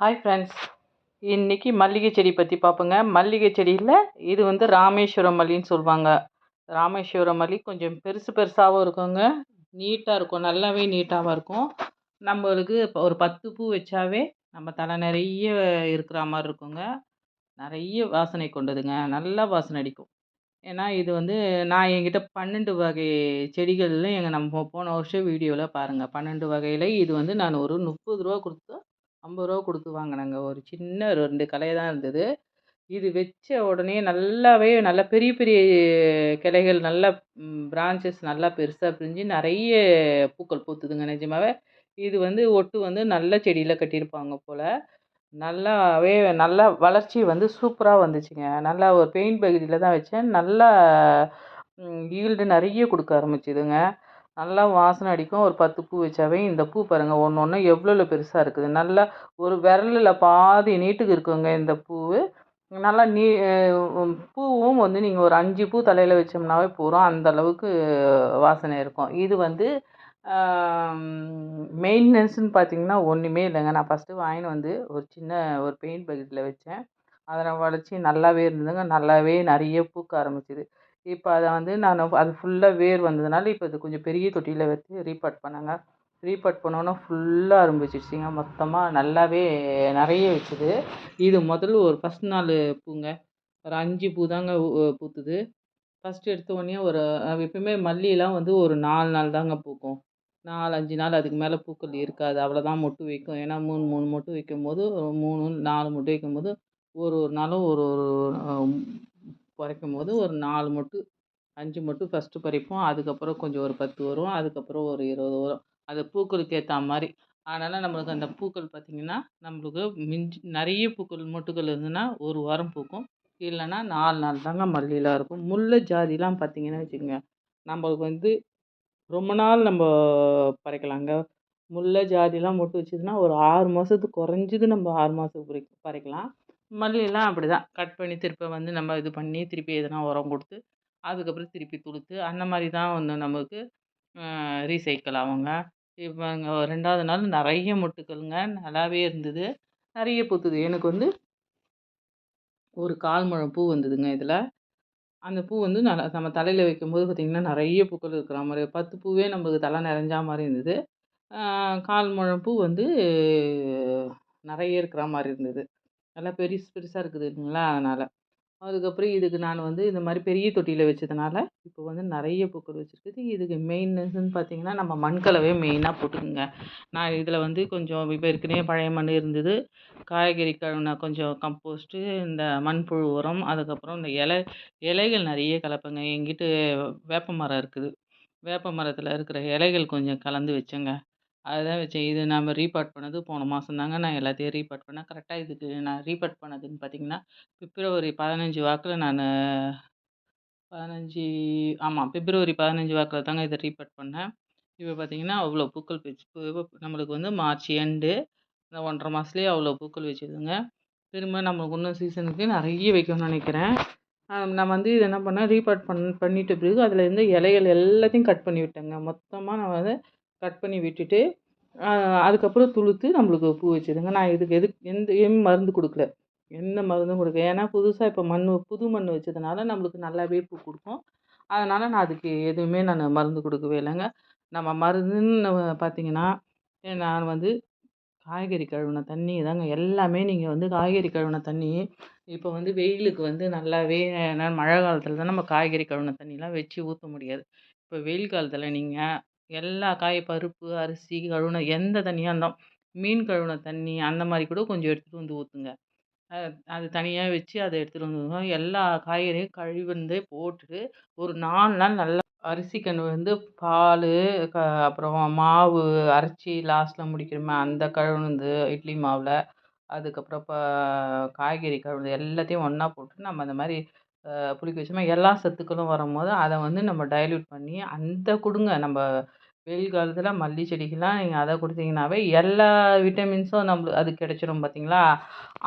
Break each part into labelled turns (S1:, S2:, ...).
S1: Hi friends இன்றைக்கி மல்லிகை செடி பற்றி பார்ப்போங்க மல்லிகை செடியில் இது வந்து ராமேஸ்வரம் மல்லின்னு சொல்லுவாங்க ராமேஸ்வரம் மல்லி கொஞ்சம் பெருசு பெருசாகவும் இருக்குங்க. நீட்டாக இருக்கும். நல்லாவே நீட்டாகவும் இருக்கும். நம்மளுக்கு இப்போ ஒரு பத்து பூ வச்சாவே நம்ம தலை நிறைய இருக்கிற மாதிரி இருக்குங்க. நிறைய வாசனை கொண்டதுங்க. நல்லா வாசனை அடிக்கும். ஏன்னா இது வந்து நான் என்கிட்ட பன்னெண்டு வகை செடிகளில் எங்கள் நம்ம போன வருஷம் வீடியோவில் பாருங்கள் பன்னெண்டு வகையில் இது வந்து நான் ஒரு முப்பது ரூபா கொடுத்து ஐம்பது ரூபா கொடுத்து வாங்கினேங்க. ஒரு சின்ன ரெண்டு கலையாக தான் இருந்தது. இது வச்ச உடனே நல்லாவே நல்லா பெரிய பெரிய கிளைகள் நல்லா பிரான்ச்சஸ் நல்லா பெருசாக பிரிஞ்சு நிறைய பூக்கள் பூத்துதுங்க நிஜமாவே. இது வந்து ஒட்டு வந்து நல்ல செடியில் கட்டியிருப்பாங்க போல். நல்லாவே நல்லா வளர்ச்சி வந்து சூப்பராக வந்துச்சுங்க. நல்லா ஒரு பெயிண்ட் பகுதியில் தான் வச்சேன். நல்லா ஈல்டு நிறைய கொடுக்க ஆரம்பிச்சுதுங்க. நல்லா வாசனை அடிக்கும். ஒரு பத்து பூ வச்சாவே இந்த பூ பாருங்கள் ஒன்று ஒன்று எவ்வளோ பெருசாக இருக்குது. நல்லா ஒரு விரலில் பாதி நீட்டுக்கு இருக்குங்க இந்த பூ நல்லா நீ பூவும் வந்து நீங்கள் ஒரு அஞ்சு பூ தலையில் வச்சோம்னாவே போகிறோம் அந்த அளவுக்கு வாசனை இருக்கும். இது வந்து மெயின்டெனன்ஸ்னு பார்த்தீங்கன்னா ஒன்றுமே இல்லைங்க. நான் ஃபஸ்ட்டு வாங்கின்னு வந்து ஒரு சின்ன ஒரு பெயிண்ட் பக்கெட்டில் வச்சேன். அதை நான் வளைச்சி நல்லாவே இருந்ததுங்க. நல்லாவே நிறைய பூக்க ஆரம்பிச்சுது. இப்போ அதை வந்து நான் அது ஃபுல்லாக வேர் வந்ததுனால இப்போ அது கொஞ்சம் பெரிய தொட்டியில் வச்சு ரீபாட் பண்ணேங்க. ரீபாட் பண்ணோன்னே ஃபுல்லாக ஆரம்பிச்சிருச்சுங்க. மொத்தமாக நல்லாவே நிறைய வச்சுது. இது முதல்ல ஒரு ஃபஸ்ட் நாள் பூங்க. ஒரு அஞ்சு பூ தாங்க பூத்துது. ஃபஸ்ட்டு எடுத்த உடனே ஒரு எப்பயுமே மல்லியெலாம் வந்து ஒரு நாலு நாள் தாங்க பூக்கும். நாலு அஞ்சு நாள் அதுக்கு மேலே பூக்கள் இருக்காது. அவ்வளோதான் மொட்டு வைக்கும். ஏன்னா மூணு மூணு மொட்டு வைக்கும்போது மூணு நாலு மொட்டு வைக்கும்போது ஒரு ஒரு நாளும் ஒரு ஒரு பறிக்கும் போது ஒரு நாலு மொட்டு அஞ்சு மொட்டு ஃபஸ்ட்டு பறிப்போம் அதுக்கப்புறம் கொஞ்சம் ஒரு பத்து வரும். அதுக்கப்புறம் ஒரு இருபது வரும். அது பூக்களுக்கு ஏற்ற மாதிரி அதனால் நம்மளுக்கு அந்த பூக்கள் பார்த்திங்கன்னா நம்மளுக்கு மிஞ்சி நிறைய பூக்கள் மொட்டுக்கள் இருந்ததுன்னா ஒரு வாரம் பூக்கும். இல்லைன்னா நாலு நாள் தாங்க மல்லியெலாம் இருக்கும். முல்லை ஜாதிலாம் பார்த்திங்கன்னா வச்சுக்கோங்க நம்மளுக்கு வந்து ரொம்ப நாள் நம்ம பறிக்கலாங்க முல்லை ஜாதிலாம் மொட்டு வச்சுதுன்னா ஒரு ஆறு மாதத்துக்கு குறைஞ்சது நம்ம ஆறு மாதத்துக்கு பறி பறிக்கலாம் மல்லியெல்லாம் அப்படி தான் கட் பண்ணி திருப்ப வந்து நம்ம இது பண்ணி திருப்பி எதனா உரம் கொடுத்து அதுக்கப்புறம் திருப்பி துளுத்து அந்த மாதிரி தான் வந்து நமக்கு ரீசைக்கிள் ஆகுங்க. இப்போ ரெண்டாவது நாள் நிறைய மொட்டுக்கள்ங்க நல்லாவே இருந்தது. நிறைய பூத்துது. எனக்கு வந்து ஒரு கால் முழம் பூ வந்ததுங்க இதில். அந்த பூ வந்து நல்லா நம்ம தலையில் வைக்கும்போது பார்த்திங்கன்னா நிறைய பூக்கள் இருக்கிற மாதிரி பத்து பூவே நம்மளுக்கு தலை நிறைஞ்சா மாதிரி இருந்தது. கால் முழம் பூ வந்து நிறைய இருக்கிற மாதிரி இருந்தது. நல்லா பெருசு பெருசாக இருக்குது இல்லைங்களா? அதனால். அதுக்கப்புறம் இதுக்கு நான் வந்து இந்த மாதிரி பெரிய தொட்டியில் வச்சதுனால இப்போ வந்து நிறைய பூக்கள் வச்சுருக்குது. இதுக்கு மெயின்னஸ்ன்னு பார்த்தீங்கன்னா நம்ம மண்கலவை மெயினாக போட்டுக்குங்க. நான் இதில் வந்து கொஞ்சம் இப்போ ஏற்கனவே பழைய மண் இருந்தது. காய்கறி கழுவின கொஞ்சம் கம்போஸ்ட்டு இந்த மண்புழு உரம் அதுக்கப்புறம் இந்த இலை இலைகள் நிறைய கலப்பேங்க. எங்கிட்ட வேப்ப மரம் இருக்குது. வேப்ப மரத்தில் இருக்கிற இலைகள் கொஞ்சம் கலந்து வச்சேங்க. அதுதான் வச்சேன். இது நம்ம ரீபாட் பண்ணது போன மாதம் தாங்க நான் எல்லாத்தையும் ரீபாட் பண்ணேன். கரெக்டாக இதுக்கு நான் ரீபாட் பண்ணதுன்னு பார்த்தீங்கன்னா பிப்ரவரி பதினஞ்சு வாக்கில் நான் பதினஞ்சு ஆமாம் பிப்ரவரி பதினஞ்சு வாக்கில் தாங்க இதை ரீபாட் பண்ணேன். இப்போ பார்த்தீங்கன்னா அவ்வளோ பூக்கள் வச்சு நம்மளுக்கு வந்து மார்ச் எண்டு இந்த ஒன்றரை மாதத்துலேயே அவ்வளோ பூக்கள் வச்சுதுங்க. திரும்ப நம்மளுக்கு இன்னும் சீசனுக்கு நிறைய வைக்கணும்னு நினைக்கிறேன். நான் வந்து இது என்ன பண்ணேன் ரீபாட் பண் பண்ணிட்ட பிறகு அதில் இருந்து இலைகள் எல்லாத்தையும் கட் பண்ணி விட்டேங்க. மொத்தமாக நான் வந்து கட் பண்ணி விட்டுட்டு அதுக்கப்புறம் துளுத்து நம்மளுக்கு பூ வச்சுதுங்க நான் இதுக்கு எதுக்கு எந்த எம் மருந்து கொடுக்கல. எந்த மருந்தும் கொடுக்கல. ஏன்னா புதுசாக இப்போ மண் புது மண் வச்சதுனால நம்மளுக்கு நல்லாவே பூ கொடுக்கும். அதனால் நான் அதுக்கு எதுவுமே நான் மருந்து கொடுக்கவே இல்லைங்க. நம்ம மருந்துன்னு பார்த்தீங்கன்னா நான் வந்து காய்கறி கழுவின தண்ணி தாங்க. எல்லாமே நீங்கள் வந்து காய்கறி கழுவின தண்ணி இப்போ வந்து வெயிலுக்கு வந்து நல்லாவே மழை காலத்தில் தான் நம்ம காய்கறி கழுவின தண்ணிலாம் வச்சு ஊற்ற முடியாது. இப்போ வெயில் காலத்தில் நீங்கள் எல்லா காய் பருப்பு அரிசி கழுவுன எந்த தண்ணியாக இருந்தாலும் மீன் கழுவுன தண்ணி அந்த மாதிரி கூட கொஞ்சம் எடுத்துகிட்டு வந்து ஊற்றுங்க அது தனியாக வச்சு அதை எடுத்துகிட்டு வந்து எல்லா காய்கறியும் கழுவி வந்து போட்டுட்டு ஒரு நாலு நாள் நல்லா அரிசி கன்று வந்து பால் க அப்புறம் மாவு அரைச்சி லாஸ்ட்டில் முடிக்கிறோமே அந்த கழுவுனது இட்லி மாவில் அதுக்கப்புறம் இப்போ காய்கறி கழுவுனது எல்லாத்தையும் ஒன்றா போட்டு நம்ம அந்த மாதிரி புளிக்க வச்சோமா எல்லா சத்துக்களும் வரும்போது அதை வந்து நம்ம டைல்யூட் பண்ணி அந்த கொடுங்க. நம்ம வெயில் காலத்தில் மல்லி செடிக்கெலாம் நீங்கள் அதை கொடுத்தீங்கன்னாவே எல்லா விட்டமின்ஸும் நம்மளுக்கு அது கிடச்சிரும் பார்த்தீங்களா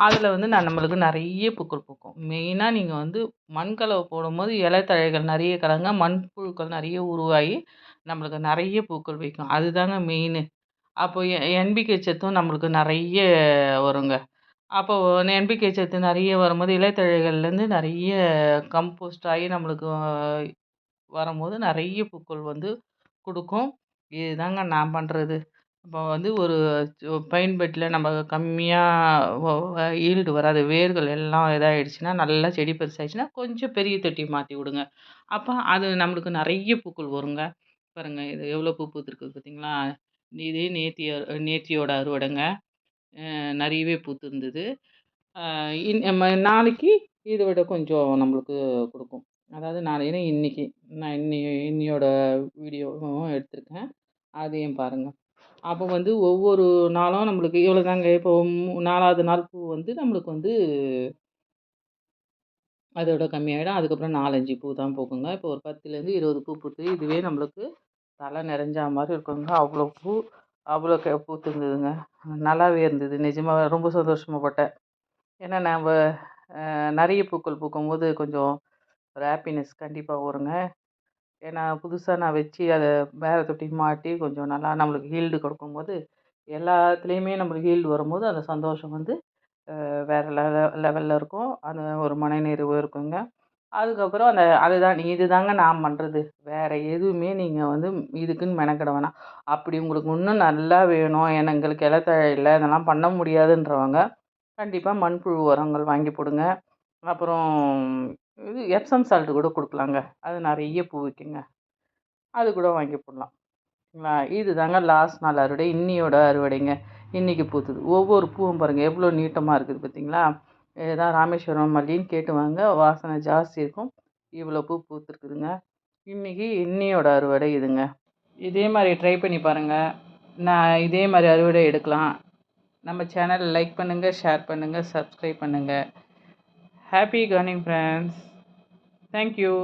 S1: அதில் வந்து நான் நம்மளுக்கு நிறைய பூக்கள் பூக்கும். மெயினாக நீங்கள் வந்து மண்கலவை போடும்போது இலை தழைகள் நிறைய கலங்க மண்புழுக்கள் நிறைய உருவாகி நம்மளுக்கு நிறைய பூக்கள் வைக்கும். அதுதாங்க மெயினு அப்போ எ என்பிகே சத்தும் நம்மளுக்கு நிறைய வருங்க. அப்போ என்பிகே சத்து நிறைய வரும்போது இலைத்தழைகள்லேருந்து நிறைய கம்போஸ்ட் ஆகி நம்மளுக்கு வரும்போது நிறைய பூக்கள் வந்து கொடுக்கும். இதுதாங்க நான் பண்ணுறது இப்போ வந்து ஒரு பைன் பெட்டில் நம்ம கம்மியாக ஈல்டு வராது வேர்கள் எல்லாம் இதாகிடுச்சின்னா நல்லா செடி பெருசாகிடுச்சின்னா கொஞ்சம் பெரிய தொட்டி மாற்றி விடுங்க. அப்போ அது நம்மளுக்கு நிறைய பூக்கள் வருங்க. பாருங்கள் இது எவ்வளோ பூ பூத்துருக்கு பார்த்தீங்களா? இதே நேத்தி நேத்தியோட அறுவடைங்க. நிறையவே பூத்துருந்தது. இன் நாளைக்கு இதை விட கொஞ்சம் நம்மளுக்கு கொடுக்கும். அதாவது நாளைக்கு இன்னைக்கு நான் இன்னி இன்னையோடய வீடியோவும் எடுத்திருக்கேன். அதையும் பாருங்கள் அப்போ வந்து ஒவ்வொரு நாளும் நம்மளுக்கு இவ்வளோ தாங்க. இப்போ நாலாவது நாள் பூ வந்து நம்மளுக்கு வந்து அதோட கம்மியாயிடும். அதுக்கப்புறம் நாலஞ்சு பூ தான் பூக்குங்க இப்போ ஒரு பத்துலேருந்து இருபது பூ பூத்து இதுவே நம்மளுக்கு தலை நிறைஞ்சா மாதிரி இருக்குங்க. அவ்வளோ பூ அவ்வளோ க பூத்துருந்ததுங்க. நல்லாவே இருந்தது. நிஜமாக ரொம்ப சந்தோஷமாகப்பட்டேன் ஏன்னா நம்ம நிறைய பூக்கள் பூக்கும்போது கொஞ்சம் ஒரு ஹாப்பினஸ் கண்டிப்பாக வருங்க. ஏன்னா புதுசாக நான் வச்சு அதை வேறு தொட்டி மாட்டி கொஞ்சம் நல்லா நம்மளுக்கு ஈல்டு கொடுக்கும்போது எல்லாத்துலேயுமே நம்மளுக்கு ஈல்டு வரும்போது அந்த சந்தோஷம் வந்து வேறு லெவ லெவலில் இருக்கும். அந்த ஒரு மனநிறைவு இருக்குங்க. அதுக்கப்புறம் அந்த அதுதான் இது தாங்க நான் பண்ணுறது வேறு எதுவுமே நீங்கள் வந்து இதுக்குன்னு மெனக்கெட வேணாம். அப்படி உங்களுக்கு இன்னும் நல்லா வேணும் ஏன்னா எங்களுக்கு இலத்தழை இல்லை இதெல்லாம் பண்ண முடியாதுன்றவங்க கண்டிப்பாக மண்புழு உரங்கள் வாங்கி போடுங்க. அப்புறம் இது எப்சம் சால்ட்டு கூட கொடுக்கலாங்க. அது நிறைய பூ வைக்குங்க. அது கூட வாங்கி போடலாம். இது தாங்க லாஸ்ட் நாள் அறுவடை இன்னியோட அறுவடைங்க. இன்றைக்கி பூத்துது. ஒவ்வொரு பூவும் பாருங்கள் எவ்வளோ நீட்டமாக இருக்குது பார்த்தீங்களா ஏதாவது ராமேஸ்வரம் மல்லின்னு கேட்டு வாங்க. வாசனை ஜாஸ்தி இருக்கும். இவ்வளோ பூ பூத்துருக்குதுங்க. இன்றைக்கி இன்னியோட அறுவடை இதுங்க. இதே மாதிரி ட்ரை பண்ணி பாருங்கள் நான் இதே மாதிரி அறுவடை எடுக்கலாம். நம்ம சேனல் லைக் பண்ணுங்கள் ஷேர் பண்ணுங்கள் சப்ஸ்கிரைப் பண்ணுங்கள் ஹாப்பி கார்னிங் ஃப்ரெண்ட்ஸ் தேங்க்யூ